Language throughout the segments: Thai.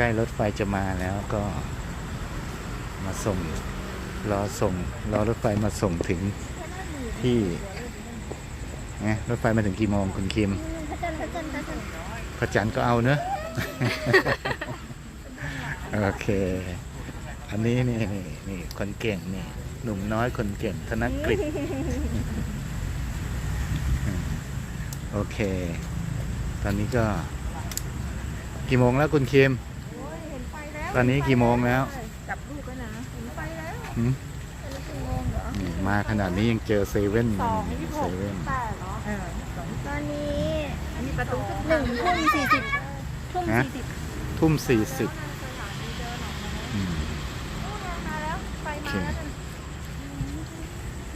ล้รถไฟจะมาแล้วก็มาส่งรอส่งรอรถไฟมาส่งถึงที่ไงรถไฟมาถึงกี่โมงคุณคิมพระจันทร์ก็เอาเนอะโอเค อันนี้นี่นี่นี่คนเก่งนี่หนุ่มน้อยคนเก่งธนกฤษโอเค ตอนนี้ก็ กี่โมงแล้วคุณคิมเห็นไฟแล้ว ตอนนี้กี่โมงแล้วจับลูกแล้วนะเห็นไฟแล้วหืมตอนนี้กี่โมงเหรอนี่มาขนาดนี้ยังเจอเซเว่นสองยี่สิบเซหกเว่นแปดเหรอเออสองตอนนี้อันนี้ประตูหนึ่งทุ่มสี่สิบทุ่มฮะสี่สิบทุ่มสี่สิบอืมมาแล้วไฟโอมาเคแล้ว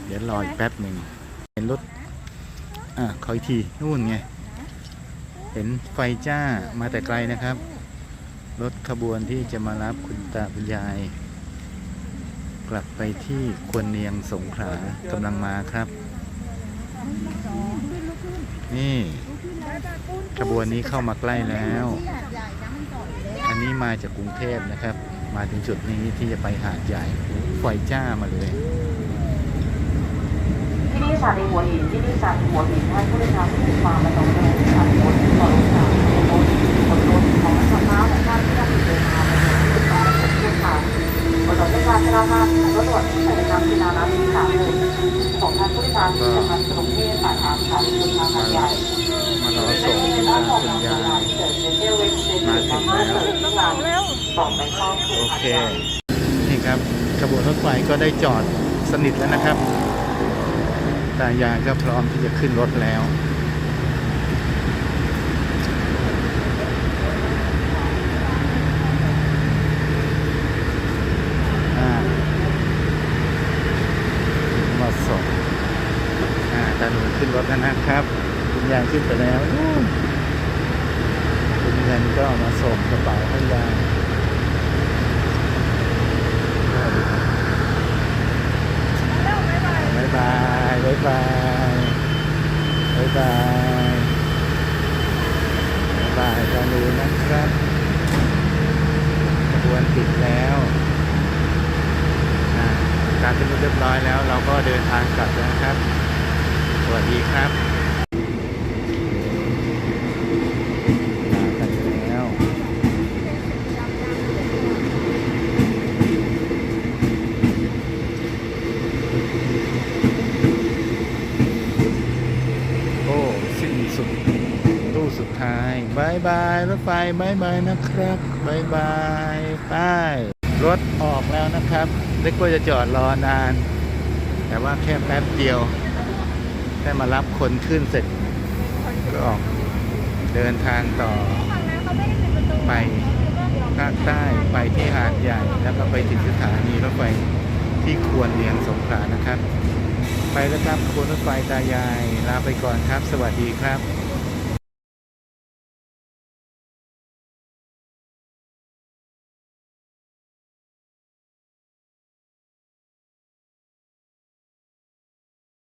เดี๋ยวรออีกแป๊บหนึ่งเห็นรถอะขออีกทีนู่นไงเห็นไฟจ้ามาแต่ไกลนะครับ รถขบวนที่จะมารับคุณตาคุณยาย กลับไปที่ควนเนียงสงขลากำลังมาครับ นี่ขบวนนี้เข้ามาใกล้แล้ว อันนี้มาจากกรุงเทพนะครับ มาถึงจุดนี้ที่จะไปหาดใหญ่ไฟจ้ามาเลยที่นี่สถานีหัวหินที่นี่สถานีหัวหินให้ผู้โดยสารที่มามาตรงนี้สถานีหัวหินต่อลงจากบนบนรถของสภาพของท่านที่นั่งเดินทางมาถึงที่ต่อของผู้ทางบ นรถเส้นทางชราภาพรวนที่ใส่น้ำกีฬาน้ำที่สามเลยของท่านผู้โดยสารที่จะมากรุงเทพปลายทางสถานีสุทางหาดใหญ่มารอส่งคุณตาคุณยายมาถึงแล้วโอเคนี่ครับขบวนรถไฟก็ได้จอดสนิทแล้วนะครับ ตายายก็พร้อมที่จะขึ้นรถแล้ว อ่ามาส่งอ่าตาหนู ขึ้นรถแล้วนะครับ คุณยายขึ้นไปแล้วคุณเงินก็มาส่งกระเป๋าให้ยายบายบายบายบายบายบายบายบายกันดูนะครับขบวนปิดแล้วอ่าการขึ้นรถเรียบร้อยแล้ว เราก็เดินทางกลับแล้วนะครับ สวัสดีครับมากันแล้วโอ้สิ้นสุดตู้สุดท้ายบายบายรถไฟบายบายนะครับบายบายไปรถออกแล้วนะครับเล็กก็จะจอดรอนาน แต่ว่าแค่แป๊บเดียว ได้มารับคนขึ้นเสร็จก็ออกเดินทางต่อไปภาคใต้ไปที่หาดใหญ่ แล้วก็ไปถึงสถานีรถไฟที่ควรเลียงสงขลานะครับ ไปแล้วครับขบวนรถไฟตายายลาไปก่อนครับ สวัสดีครับ